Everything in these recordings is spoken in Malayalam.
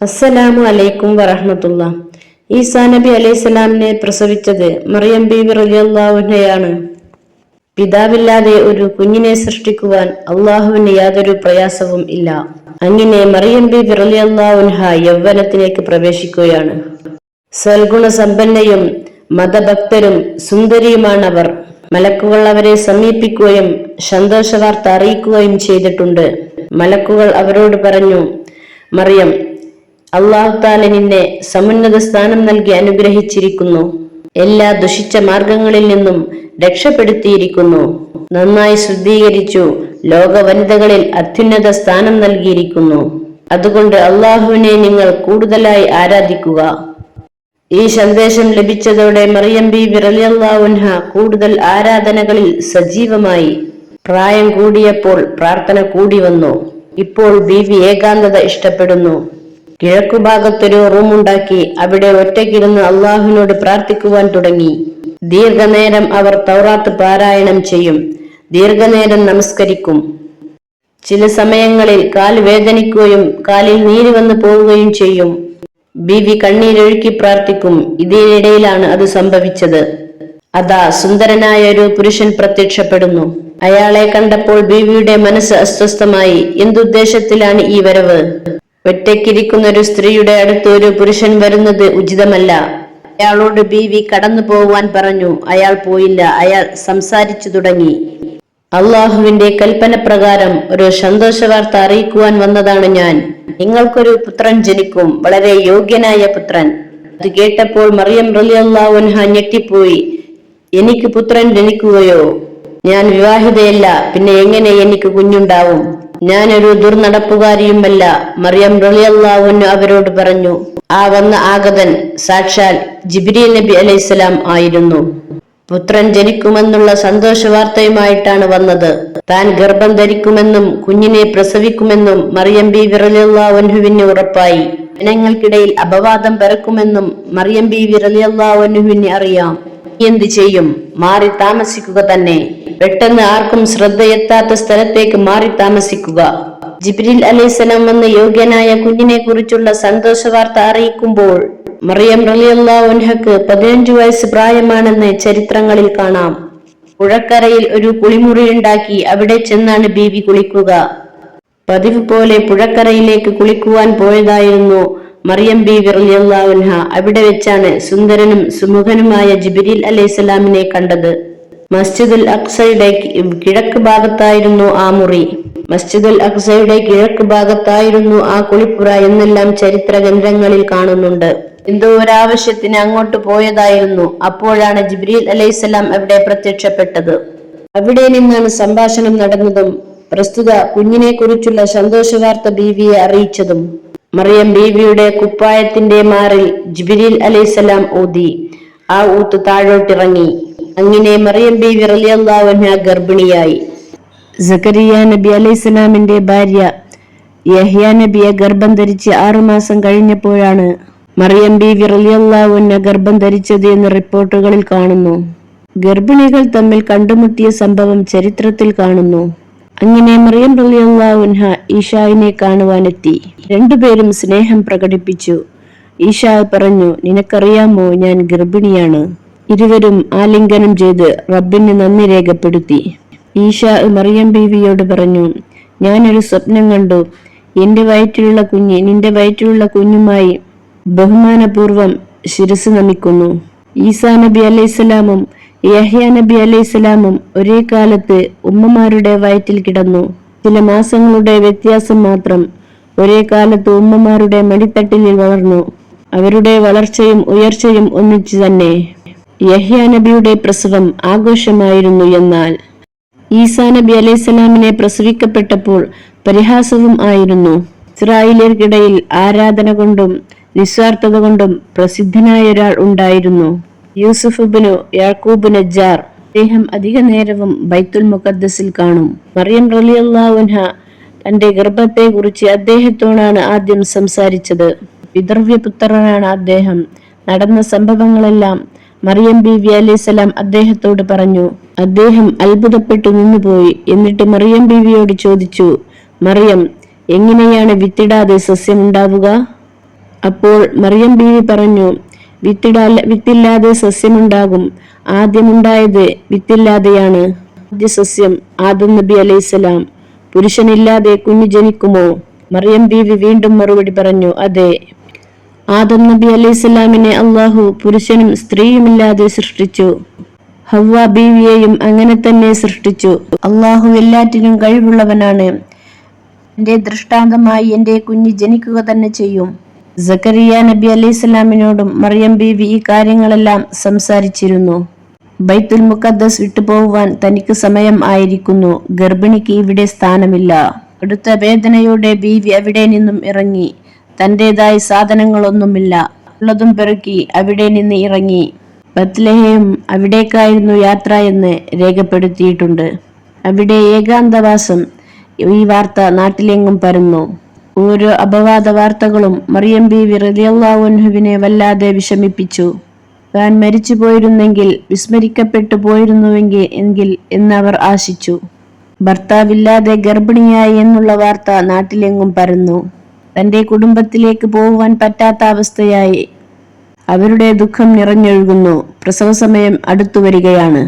അസ്സലാമു അലൈക്കും വറഹമത്തുള്ള ഈസാ നബി അലൈഹിസ്സലാമിനെ പ്രസവിച്ചത് മറിയം ബി റളിയല്ലാഹുവിനെയാണ് പിതാവില്ലാതെ ഒരു കുഞ്ഞിനെ സൃഷ്ടിക്കുവാൻ അള്ളാഹുവിന് യാതൊരു പ്രയാസവും ഇല്ല. അങ്ങനെ മറിയം ബി റളിയല്ലാഹുൻഹ യൗവനത്തിലേക്ക് പ്രവേശിക്കുകയാണ്. സൽഗുണ സമ്പന്നയും മതഭക്തരും അവർ മലക്കുകൾ അവരെ സമീപിക്കുകയും സന്തോഷവാർത്ത അറിയിക്കുകയും ചെയ്തിട്ടുണ്ട്. മലക്കുകൾ അവരോട് പറഞ്ഞു മറിയം അള്ളാഹു താല നിന്നെ സമുന്നത സ്ഥാനം നൽകി അനുഗ്രഹിച്ചിരിക്കുന്നു. എല്ലാ ദുഷിച്ച മാർഗങ്ങളിൽ നിന്നും രക്ഷപ്പെടുത്തിയിരിക്കുന്നു. നന്നായി ശുദ്ധീകരിച്ചു ലോക വനിതകളിൽ അത്യുന്നത സ്ഥാനം നൽകിയിരിക്കുന്നു. അതുകൊണ്ട് അള്ളാഹുവിനെ നിങ്ങൾ കൂടുതലായി ആരാധിക്കുക. ഈ സന്ദേശം ലഭിച്ചതോടെ മറിയം ബി വിറലിയല്ലാവുൻഹ കൂടുതൽ ആരാധനകളിൽ സജീവമായി. പ്രായം കൂടിയപ്പോൾ പ്രാർത്ഥന കൂടി വന്നു. ഇപ്പോൾ ബീവി ഏകാന്തത ഇഷ്ടപ്പെടുന്നു. കിഴക്കുഭാഗത്തൊരു റൂമുണ്ടാക്കി അവിടെ ഒറ്റയ്ക്കിരുന്ന് അള്ളാഹുവിനോട് പ്രാർത്ഥിക്കുവാൻ തുടങ്ങി. ദീർഘനേരം അവർ തൗറാത്ത് പാരായണം ചെയ്യും. ദീർഘനേരം നമസ്കരിക്കും. ചില സമയങ്ങളിൽ കാൽ വേദനിക്കുകയും കാലിൽ നീര് വന്നു പോവുകയും ചെയ്യും. ബീവി കണ്ണീരൊഴുക്കി പ്രാർത്ഥിക്കും. ഇതിനിടയിലാണ് അത് സംഭവിച്ചത്. അതാ സുന്ദരനായ ഒരു പുരുഷൻ പ്രത്യക്ഷപ്പെടുന്നു. അയാളെ കണ്ടപ്പോൾ ബീവിയുടെ മനസ്സ് അസ്വസ്ഥമായി. എന്തുദ്ദേശത്തിലാണ് ഈ വരവ്? ഒറ്റയ്ക്കിരിക്കുന്ന ഒരു സ്ത്രീയുടെ അടുത്ത് ഒരു പുരുഷൻ വരുന്നത് ഉചിതമല്ല. അയാളോട് ബീവി കടന്നു പോകുവാൻ പറഞ്ഞു. അയാൾ പോയില്ല. അയാൾ സംസാരിച്ചു തുടങ്ങി. അള്ളാഹുവിന്റെ കൽപ്പന പ്രകാരം ഒരു സന്തോഷ വാർത്ത അറിയിക്കുവാൻ വന്നതാണ് ഞാൻ. നിങ്ങൾക്കൊരു പുത്രൻ ജനിക്കും. വളരെ യോഗ്യനായ പുത്രൻ. അത് കേട്ടപ്പോൾ മറിയം റലിയല്ലാവുൻഹ ഞെട്ടിപ്പോയി. എനിക്ക് പുത്രൻ ജനിക്കുകയോ? ഞാൻ വിവാഹിതയല്ല. പിന്നെ എങ്ങനെ എനിക്ക് കുഞ്ഞുണ്ടാവും? ഞാനൊരു ദുർനടപ്പുകാരിയുമല്ല. മറിയം റളിയല്ലാഹുവിന് അവരോട് പറഞ്ഞു ആ വന്ന ആഗതൻ സാക്ഷാൽ ജിബ്രീൽ നബി അലൈഹിസ്സലാം ആയിരുന്നു. പുത്രൻ ജനിക്കുമെന്നുള്ള സന്തോഷ വാർത്തയുമായിട്ടാണ് വന്നത്. താൻ ഗർഭം ധരിക്കുമെന്നും കുഞ്ഞിനെ പ്രസവിക്കുമെന്നും മറിയം ബി വിറലിയല്ലാവൻഹുവിന് ഉറപ്പായി. ജനങ്ങൾക്കിടയിൽ അപവാദം പരക്കുമെന്നും മറിയം ബി വിറലിയല്ലാവൻഹുവിന് അറിയാം. എന്ത് ചെയ്യും? മാറി താമസിക്കുക തന്നെ. പെട്ടെന്ന് ആർക്കും ശ്രദ്ധയെത്താത്ത സ്ഥലത്തേക്ക് മാറി താമസിക്കുക. ജിബ്രിൽ അലൈഹിസ്സലാം വന്ന യോഗ്യനായ കുഞ്ഞിനെ കുറിച്ചുള്ള സന്തോഷ വാർത്ത അറിയിക്കുമ്പോൾ മറിയം റളിയല്ലാഹുൻഹക്ക് പതിനഞ്ചു വയസ്സ് പ്രായമാണെന്ന് ചരിത്രങ്ങളിൽ കാണാം. പുഴക്കരയിൽ ഒരു കുളിമുറി ഉണ്ടാക്കി അവിടെ ചെന്നാണ് ബീവി കുളിക്കുക. പതിവ് പോലെ പുഴക്കരയിലേക്ക് കുളിക്കുവാൻ പോയതായിരുന്നു. മറിയം ബി വിറലിയല്ലാവുൻഹ അവിടെ വെച്ചാണ് സുന്ദരനും സുമുഖനുമായ ജിബിരിൽ അലൈഹിസ്സലാമിനെ കണ്ടത്. മസ്ജിദുൽ അക്സയുടെ കിഴക്ക് ഭാഗത്തായിരുന്നു ആ മുറി. മസ്ജിദുൽ അക്സയുടെ കിഴക്ക് ഭാഗത്തായിരുന്നു ആ കുളിപ്പുറ എന്നെല്ലാം ചരിത്ര ഗ്രന്ഥങ്ങളിൽ കാണുന്നുണ്ട്. എന്തോ ഒരാവശ്യത്തിന് അങ്ങോട്ട് പോയതായിരുന്നു. അപ്പോഴാണ് ജിബ്രീൽ അലൈഹിസ്സലാം അവിടെ പ്രത്യക്ഷപ്പെട്ടത്. അവിടെ നിന്നാണ് സംഭാഷണം നടന്നതും പ്രസ്തുത കുഞ്ഞിനെ കുറിച്ചുള്ള സന്തോഷവാർത്ത ബീവിയെ അറിയിച്ചതും. മറിയം ബീവിയുടെ കുപ്പായത്തിന്റെ മാറിൽ ജിബിരിൽ അലൈഹിസ്സലാം ഊതി. ആ ഊത്ത് താഴോട്ടിറങ്ങി. അങ്ങനെ മറിയം ബീവി റലിയല്ലാവന ഗർഭിണിയായി. സക്കരിയ നബി അലൈസലാമിന്റെ ഭാര്യ യഹ്യ നബിയെ ഗർഭം ധരിച്ച് ആറുമാസം കഴിഞ്ഞപ്പോഴാണ് മറിയം ബീവി റലിയല്ലാവുന്ന ഗർഭം ധരിച്ചത് എന്ന് റിപ്പോർട്ടുകളിൽ കാണുന്നു. ഗർഭിണികൾ തമ്മിൽ കണ്ടുമുട്ടിയ സംഭവം ചരിത്രത്തിൽ കാണുന്നു. അങ്ങനെ മറിയം റലിയല്ലാവുൻഹ ഈഷായിനെ കാണുവാനെത്തി. രണ്ടുപേരും സ്നേഹം പ്രകടിപ്പിച്ചു. ഈഷ പറഞ്ഞു നിനക്കറിയാമോ ഞാൻ ഗർഭിണിയാണ്. ഇരുവരും ആലിംഗനം ചെയ്ത് റബ്ബിന് നന്ദി രേഖപ്പെടുത്തി. ഈഷ മറിയം ബീവിയോട് പറഞ്ഞു ഞാനൊരു സ്വപ്നം കണ്ടു. എന്റെ വയറ്റിലുള്ള കുഞ്ഞ് നിന്റെ വയറ്റിലുള്ള കുഞ്ഞുമായി ബഹുമാനപൂർവം ശിരസ് നമിക്കുന്നു. ഈസാ നബി അലൈഹിസ്സലാമും യഹ്യ നബി അലൈഹി സ്വലാമും ഒരേ കാലത്ത് ഉമ്മമാരുടെ വയറ്റിൽ കിടന്നു. ചില മാസങ്ങളുടെ വ്യത്യാസം മാത്രം ഒരേ കാലത്ത് ഉമ്മമാരുടെ മടിത്തട്ടിലിൽ വളർന്നു. അവരുടെ വളർച്ചയും ഉയർച്ചയും ഒന്നിച്ചു തന്നെ യഹ്യ നബിയുടെ പ്രസവം ആഘോഷമായിരുന്നു എന്നാൽ ഈസാ നബി അലൈഹിസ്സലാമിനെ പ്രസവിക്കപ്പെട്ടപ്പോൾ പരിഹാസവും ആയിരുന്നു. ഇസ്രായേലിയർക്കിടയിൽ ആരാധന കൊണ്ടും നിസ്വാർത്ഥത കൊണ്ടും പ്രസിദ്ധനായ ഒരാൾ ഉണ്ടായിരുന്നു. യൂസുഫ് ബിനു യാക്കൂബ് നജ്ജാർ അദ്ദേഹം അധിക നേരവും ബൈത്തുൽ മുഖദ്ദസിൽ കാണും. മറിയം റലിയല്ലാവുൻഹ തന്റെ ഗർഭത്തെ കുറിച്ച് അദ്ദേഹത്തോടാണ് ആദ്യം സംസാരിച്ചത്. പിതൃവ്യപുത്രനാണ് അദ്ദേഹം. നടന്ന സംഭവങ്ങളെല്ലാം മറിയം ബി വി അലൈഹിസ്സലാം അദ്ദേഹത്തോട് പറഞ്ഞു. അദ്ദേഹം അത്ഭുതപ്പെട്ടു നിന്നുപോയി. എന്നിട്ട് മറിയം ബീവിയോട് ചോദിച്ചു മറിയം എങ്ങനെയാണ് വിത്തിടാതെ സസ്യമുണ്ടാവുക? അപ്പോൾ മറിയം ബീവി പറഞ്ഞു വിത്തിടാ വിത്തില്ലാതെ സസ്യമുണ്ടാകും. ആദ്യമുണ്ടായത് വിത്തില്ലാതെയാണ്. ആദ്യ സസ്യം ആദം നബി അലൈസലാം പുരുഷനില്ലാതെ കുഞ്ഞു ജനിക്കുമോ? മറിയം ബീവി വീണ്ടും മറുപടി പറഞ്ഞു അതെ. ആദം നബി അലൈസലാമിനെ അള്ളാഹു പുരുഷനും സ്ത്രീയുമില്ലാതെ സൃഷ്ടിച്ചു. ഹവ്വ ബീവിയെയും അങ്ങനെ തന്നെ സൃഷ്ടിച്ചു. അള്ളാഹു എല്ലാറ്റിനും കഴിവുള്ളവനാണ്. എന്റെ ദൃഷ്ടാന്തമായി എന്റെ കുഞ്ഞ് ജനിക്കുക തന്നെ ചെയ്യും. സക്കറിയ നബി അലൈഹി സ്വലാമിനോടും മറിയം ബീവി ഈ കാര്യങ്ങളെല്ലാം സംസാരിച്ചിരുന്നു. ബൈത്തുൽ മുഖദ്ദസ് വിട്ടുപോകുവാൻ തനിക്ക് സമയം ആയിരിക്കുന്നു. ഗർഭിണിക്ക് ഇവിടെ സ്ഥാനമില്ല. കടുത്ത വേദനയോടെ ബീവി അവിടെ നിന്നും ഇറങ്ങി. തന്റേതായ സാധനങ്ങളൊന്നുമില്ല. ഉള്ളതും പെറുക്കി അവിടെ നിന്ന് ഇറങ്ങി. ബത്ലഹേം അവിടേക്കായിരുന്നു യാത്ര എന്ന് രേഖപ്പെടുത്തിയിട്ടുണ്ട്. അവിടെ ഏകാന്തവാസം ഈ വാർത്ത നാട്ടിലെങ്ങും പരന്നു. ഓരോ അപവാദ വാർത്തകളും മറിയം ബീവി റലിയല്ലാവുൻഹുവിനെ വല്ലാതെ വിഷമിപ്പിച്ചു. താൻ മരിച്ചു പോയിരുന്നെങ്കിൽ വിസ്മരിക്കപ്പെട്ടു പോയിരുന്നുവെങ്കിൽ എങ്കിൽ എന്നവർ ആശിച്ചു. ഭർത്താവില്ലാതെ ഗർഭിണിയായി എന്നുള്ള വാർത്ത നാട്ടിലെങ്ങും പരന്നു. തന്റെ കുടുംബത്തിലേക്ക് പോകുവാൻ പറ്റാത്ത അവസ്ഥയായി. അവരുടെ ദുഃഖം നിറഞ്ഞൊഴുകുന്നു. പ്രസവ സമയം അടുത്തു വരികയാണ്.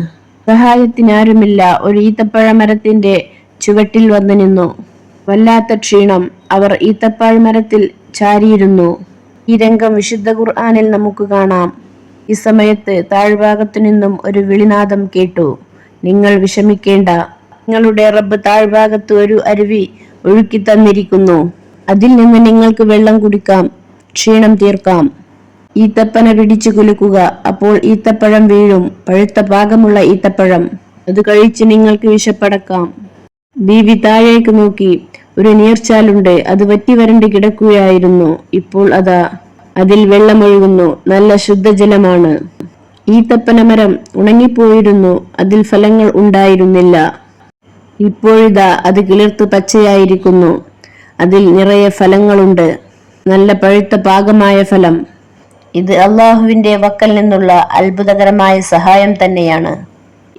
സഹായത്തിനാരുമില്ല ഒരു ഈത്തപ്പഴ മരത്തിന്റെ ചുവട്ടിൽ വന്നു നിന്നു. വല്ലാത്ത ക്ഷീണം അവർ ഈത്തപ്പഴ മരത്തിൽ ചാരിയിരുന്നു. ഈ രംഗം വിശുദ്ധ ഖുർആാനിൽ നമുക്ക് കാണാം. ഈ സമയത്ത് താഴ്ഭാഗത്തു നിന്നും ഒരു വിളിനാദം കേട്ടു. നിങ്ങൾ വിഷമിക്കേണ്ട. നിങ്ങളുടെ റബ്ബ് താഴ്ഭാഗത്ത് ഒരു അരുവി ഒഴുക്കി തന്നിരിക്കുന്നു. അതിൽ നിന്ന് നിങ്ങൾക്ക് വെള്ളം കുടിക്കാം. ക്ഷീണം തീർക്കാം. ഈത്തപ്പന പിടിച്ചു കുലുക്കുക. അപ്പോൾ ഈത്തപ്പഴം വീഴും. പഴുത്ത പാകമുള്ള ഈത്തപ്പഴം. അത് കഴിച്ച് നിങ്ങൾക്ക് വിശപ്പടക്കാം. ബീവി താഴേക്ക് നോക്കി. ഒരു നീർച്ചാലുണ്ട്. അത് വറ്റി വരണ്ടി കിടക്കുകയായിരുന്നു. ഇപ്പോൾ അതാ. അതിൽ വെള്ളമൊഴുകുന്നു. നല്ല ശുദ്ധജലമാണ്. ഈത്തപ്പന മരം ഉണങ്ങിപ്പോയിരുന്നു. അതിൽ ഫലങ്ങൾ ഉണ്ടായിരുന്നില്ല. ഇപ്പോഴിതാ അത് കിളിർത്ത് പച്ചയായിരിക്കുന്നു. അതിൽ നിറയെ ഫലങ്ങളുണ്ട്. നല്ല പഴുത്ത പാകമായ ഫലം. ഇത് അള്ളാഹുവിന്റെ വക്കൽ നിന്നുള്ള അത്ഭുതകരമായ സഹായം തന്നെയാണ്.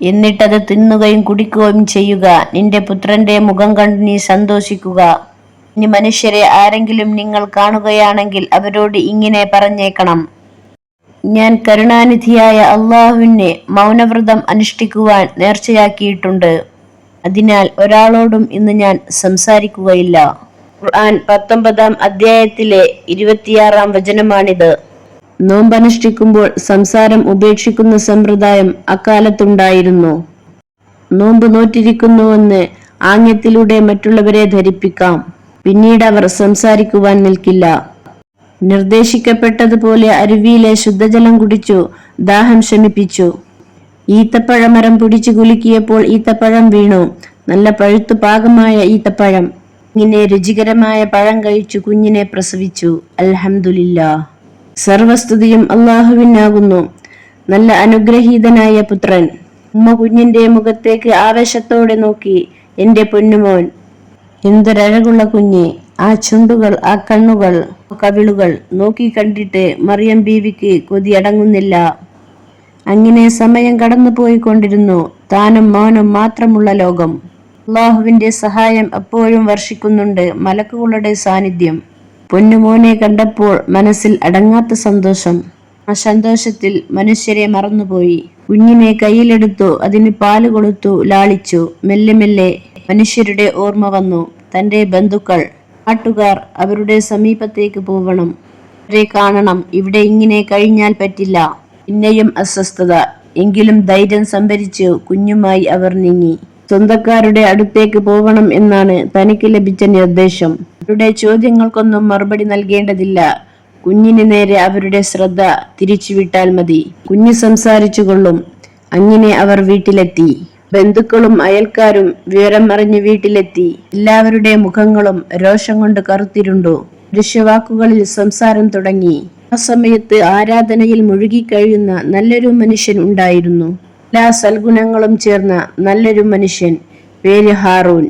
എന്നിട്ടത് തിന്നുകയും കുടിക്കുകയും ചെയ്യുക. നിന്റെ പുത്രന്റെ മുഖം കണ്ട് നീ സന്തോഷിക്കുക. ഇനി മനുഷ്യരെ ആരെങ്കിലും നിങ്ങൾ കാണുകയാണെങ്കിൽ അവരോട് ഇങ്ങനെ പറഞ്ഞേക്കണം. ഞാൻ കരുണാനിധിയായ അള്ളാഹുവിനെ മൗനവ്രതം അനുഷ്ഠിക്കുവാൻ നേർച്ചയാക്കിയിട്ടുണ്ട്. അതിനാൽ ഒരാളോടും ഇന്ന് ഞാൻ സംസാരിക്കുകയില്ല. ഖുർആൻ പത്തൊമ്പതാം അധ്യായത്തിലെ ഇരുപത്തിയാറാം വചനമാണിത്. നോമ്പനുഷ്ഠിക്കുമ്പോൾ സംസാരം ഉപേക്ഷിക്കുന്ന സമ്പ്രദായം അക്കാലത്തുണ്ടായിരുന്നു. നോമ്പ് നോറ്റിരിക്കുന്നുവെന്ന് ആംഗ്യത്തിലൂടെ മറ്റുള്ളവരെ ധരിപ്പിക്കാം. പിന്നീട് അവർ സംസാരിക്കുവാൻ നിൽക്കില്ല. നിർദ്ദേശിക്കപ്പെട്ടതുപോലെ അരുവിയിലെ ശുദ്ധജലം കുടിച്ചു ദാഹം ശമിപ്പിച്ചു. ഈത്തപ്പഴമരം പിടിച്ചു കുലുക്കിയപ്പോൾ ഈത്തപ്പഴം വീണു. നല്ല പഴുത്തു പാകമായ ഈത്തപ്പഴം. ഇങ്ങനെ രുചികരമായ പഴം കഴിച്ചു കുഞ്ഞിനെ പ്രസവിച്ചു. അൽഹംദുലില്ലാ സർവസ്തുതിയും അള്ളാഹുവിനാകുന്നു. നല്ല അനുഗ്രഹീതനായ പുത്രൻ ഉമ്മ കുഞ്ഞിന്റെ മുഖത്തേക്ക് ആവേശത്തോടെ നോക്കി എന്റെ പൊന്നുമോൻ എന്തൊരഴകുള്ള കുഞ്ഞ് ആ ചുണ്ടുകൾ ആ കണ്ണുകൾ കവിളുകൾ നോക്കി കണ്ടിട്ട് മറിയം ബീവിക്ക് കൊതിയടങ്ങുന്നില്ല അങ്ങനെ സമയം കടന്നു പോയിക്കൊണ്ടിരുന്നു താനും മോനും മാത്രമുള്ള ലോകം. അള്ളാഹുവിന്റെ സഹായം എപ്പോഴും വർഷിക്കുന്നുണ്ട് മലക്കുകളുടെ സാന്നിധ്യം. പൊന്നുമോനെ കണ്ടപ്പോൾ മനസ്സിൽ അടങ്ങാത്ത സന്തോഷം. ആ സന്തോഷത്തിൽ മനുഷ്യരെ മറന്നുപോയി. കുഞ്ഞിനെ കയ്യിലെടുത്തു അതിന് പാൽ കൊടുത്തു ലാളിച്ചു. മെല്ലെ മെല്ലെ മനുഷ്യരുടെ ഓർമ്മ വന്നു. തന്റെ ബന്ധുക്കൾ നാട്ടുകാർ അവരുടെ സമീപത്തേക്ക് പോവണം. അവരെ കാണണം. ഇവിടെ ഇങ്ങനെ കഴിഞ്ഞാൽ പറ്റില്ല. പിന്നെയും അസ്വസ്ഥത. എങ്കിലും ധൈര്യം സംഭരിച്ചു കുഞ്ഞുമായി അവർ നീങ്ങി. സ്വന്തക്കാരുടെ അടുത്തേക്ക് പോകണം എന്നാണ് തനിക്ക് ലഭിച്ച നിർദ്ദേശം. അവരുടെ ചോദ്യങ്ങൾക്കൊന്നും മറുപടി നൽകേണ്ടതില്ല. കുഞ്ഞിന് നേരെ അവരുടെ ശ്രദ്ധ തിരിച്ചുവിട്ടാൽ മതി. കുഞ്ഞ് സംസാരിച്ചു കൊള്ളും അങ്ങനെ അവർ വീട്ടിലെത്തി. ബന്ധുക്കളും അയൽക്കാരും വിവരം അറിഞ്ഞ് വീട്ടിലെത്തി. എല്ലാവരുടെ മുഖങ്ങളും രോഷം കൊണ്ട് കറുത്തിരുണ്ടു. ദൃശ്യവാക്കുകളിൽ സംസാരം തുടങ്ങി. ആ സമയത്ത് ആരാധനയിൽ മുഴുകിക്കഴിയുന്ന നല്ലൊരു മനുഷ്യൻ ഉണ്ടായിരുന്നു. എല്ലാ സൽഗുണങ്ങളും ചേർന്ന നല്ലൊരു മനുഷ്യൻ പേര് ഹാറൂൻ.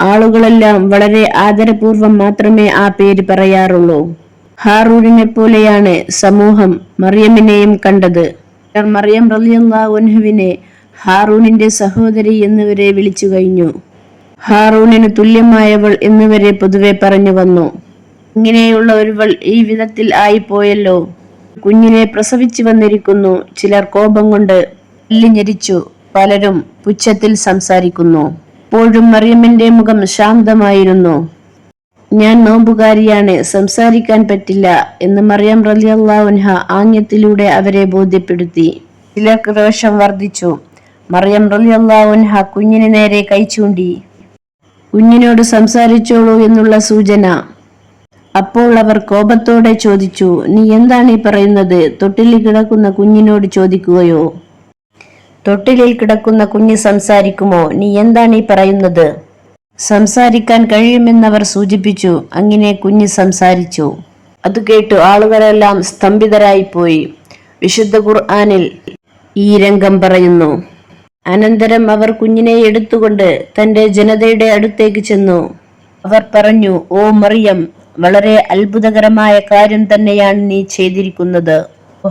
ആളുകളെല്ലാം വളരെ ആദരപൂർവം മാത്രമേ ആ പേര് പറയാറുള്ളൂ. ഹാറൂരിനെ പോലെയാണ് സമൂഹം മറിയമ്മിനെയും കണ്ടത്. മറിയം റലിയല്ലാഹുവിനെ ഹാറൂനിന്റെ സഹോദരി എന്നിവരെ വിളിച്ചു കഴിഞ്ഞു. ഹാറൂനിന് തുല്യമായവൾ എന്നിവരെ പൊതുവെ പറഞ്ഞു വന്നു. ഇങ്ങനെയുള്ള ഒരുവൾ ഈ വിധത്തിൽ ആയിപ്പോയല്ലോ. കുഞ്ഞിനെ പ്രസവിച്ചു വന്നിരിക്കുന്നു. ചിലർ കോപം കൊണ്ട് ഞെരിച്ചു പലരും പുച്ഛത്തിൽ സംസാരിക്കുന്നു. പോഴും മറിയമ്മിന്റെ മുഖം ശാന്തമായിരുന്നു. ഞാൻ നോമ്പുകാരിയാണ് സംസാരിക്കാൻ പറ്റില്ല എന്ന് മറിയം റലിയല്ലാവുൻഹ ആംഗ്യത്തിലൂടെ അവരെ ബോധ്യപ്പെടുത്തി. ചിലർക്ക് രോഷം വർദ്ധിച്ചു. മറിയം റലിയല്ലാവുൻഹ കുഞ്ഞിന് നേരെ കൈ ചൂണ്ടി. കുഞ്ഞിനോട് സംസാരിച്ചോളൂ എന്നുള്ള സൂചന. അപ്പോൾ അവർ കോപത്തോടെ ചോദിച്ചു നീ എന്താണ് ഈ പറയുന്നത്? തൊട്ടിലിൽ കിടക്കുന്ന കുഞ്ഞിനോട് ചോദിക്കുകയോ? തൊട്ടിലിൽ കിടക്കുന്ന കുഞ്ഞ് സംസാരിക്കുമോ? നീ എന്താണ് ഈ പറയുന്നത്? സംസാരിക്കാൻ കഴിയുമെന്നവർ സൂചിപ്പിച്ചു. അങ്ങനെ കുഞ്ഞ് സംസാരിച്ചു. അത് കേട്ടു ആളുകളെല്ലാം സ്തംഭിതരായിപ്പോയി. വിശുദ്ധ ഖുർആാനിൽ ഈ രംഗം പറയുന്നു. അനന്തരം അവർ കുഞ്ഞിനെ എടുത്തുകൊണ്ട് തന്റെ ജനതയുടെ അടുത്തേക്ക് ചെന്നു. അവർ പറഞ്ഞു ഓ മറിയം വളരെ അത്ഭുതകരമായ കാര്യം തന്നെയാണ് നീ ചെയ്തിരിക്കുന്നത്.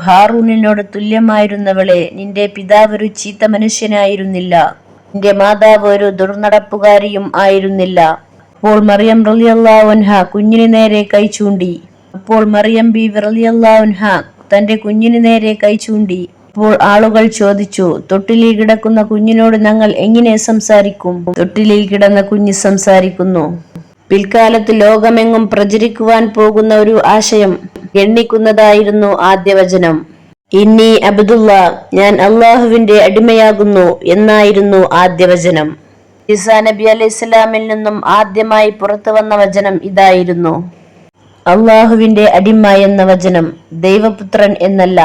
ഹാറൂനിനോട് തുല്യമായിരുന്നവളെ നിന്റെ പിതാവ് ഒരു ചീത്ത മനുഷ്യനായിരുന്നില്ല. നിന്റെ മാതാവ് ഒരു ദുർനടപ്പുകാരിയും ആയിരുന്നില്ല. അപ്പോൾ മറിയം റലിയല്ലാവുൻഹ കുഞ്ഞിന് നേരെ കൈ ചൂണ്ടി. അപ്പോൾ മറിയം ബി റലിയല്ലാവുൻഹ തന്റെ കുഞ്ഞിന് നേരെ കൈ ചൂണ്ടി. അപ്പോൾ ആളുകൾ ചോദിച്ചു തൊട്ടിലിൽ കിടക്കുന്ന കുഞ്ഞിനോട് ഞങ്ങൾ എങ്ങനെ സംസാരിക്കും? തൊട്ടിലിൽ കിടന്ന കുഞ്ഞ് സംസാരിക്കുന്നു. പിൽക്കാലത്ത് ലോകമെങ്ങും പ്രചരിക്കുവാൻ പോകുന്ന ഒരു ആശയം എണ്ണിക്കുന്നതായിരുന്നു ആദ്യ വചനം. ഇന്നി അബ്ദുള്ള ഞാൻ അള്ളാഹുവിന്റെ അടിമയാകുന്നു എന്നായിരുന്നു ആദ്യ വചനം. ഈസാ നബി അലൈഹി ഇസ്ലാമിൽ നിന്നും ആദ്യമായി പുറത്തു വന്ന വചനം ഇതായിരുന്നു. അള്ളാഹുവിന്റെ അടിമ എന്ന വചനം ദൈവപുത്രൻ എന്നല്ല.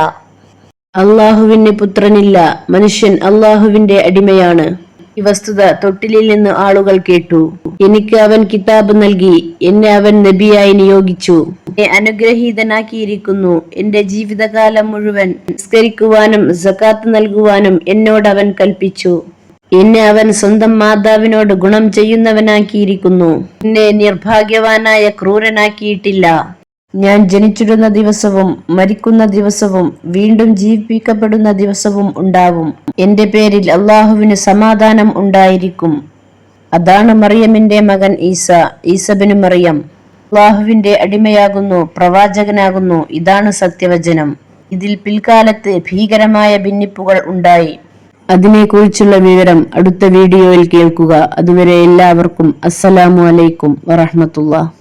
അള്ളാഹുവിന് പുത്രനില്ല മനുഷ്യൻ അള്ളാഹുവിന്റെ അടിമയാണ്. ഈ വസ്തുത തൊട്ടിലിൽ നിന്ന് ആളുകൾ കേട്ടു. എനിക്ക് അവൻ കിതാബ് നൽകി. എന്നെ അവൻ നബിയായി നിയോഗിച്ചു. എന്നെ അനുഗ്രഹീതനാക്കിയിരിക്കുന്നു. എന്റെ ജീവിതകാലം മുഴുവൻ നിസ്കരിക്കുവാനും സക്കാത്ത് നൽകുവാനും എന്നോട് അവൻ കൽപ്പിച്ചു. എന്നെ അവൻ സ്വന്തം മാതാവിനോട് ഗുണം ചെയ്യുന്നവനാക്കിയിരിക്കുന്നു. എന്നെ നിർഭാഗ്യവാനായ ക്രൂരനാക്കിയിട്ടില്ല. ഞാൻ ജനിച്ചിടുന്ന ദിവസവും മരിക്കുന്ന ദിവസവും വീണ്ടും ജീവിപ്പിക്കപ്പെടുന്ന ദിവസവും ഉണ്ടാവും. എന്റെ പേരിൽ അള്ളാഹുവിന് സമാധാനം ഉണ്ടായിരിക്കും. അതാണ് മറിയമിന്റെ മകൻ ഈസ. ഈസബിന് മറിയം. അള്ളാഹുവിന്റെ അടിമയാകുന്നു പ്രവാചകനാകുന്നു. ഇതാണ് സത്യവചനം. ഇതിൽ പിൽക്കാലത്ത് ഭീകരമായ ഭിന്നിപ്പുകൾ ഉണ്ടായി. അതിനെക്കുറിച്ചുള്ള വിവരം അടുത്ത വീഡിയോയിൽ കേൾക്കുക. അതുവരെ എല്ലാവർക്കും അസ്സലാമു അലൈക്കും വറഹമത്തുള്ള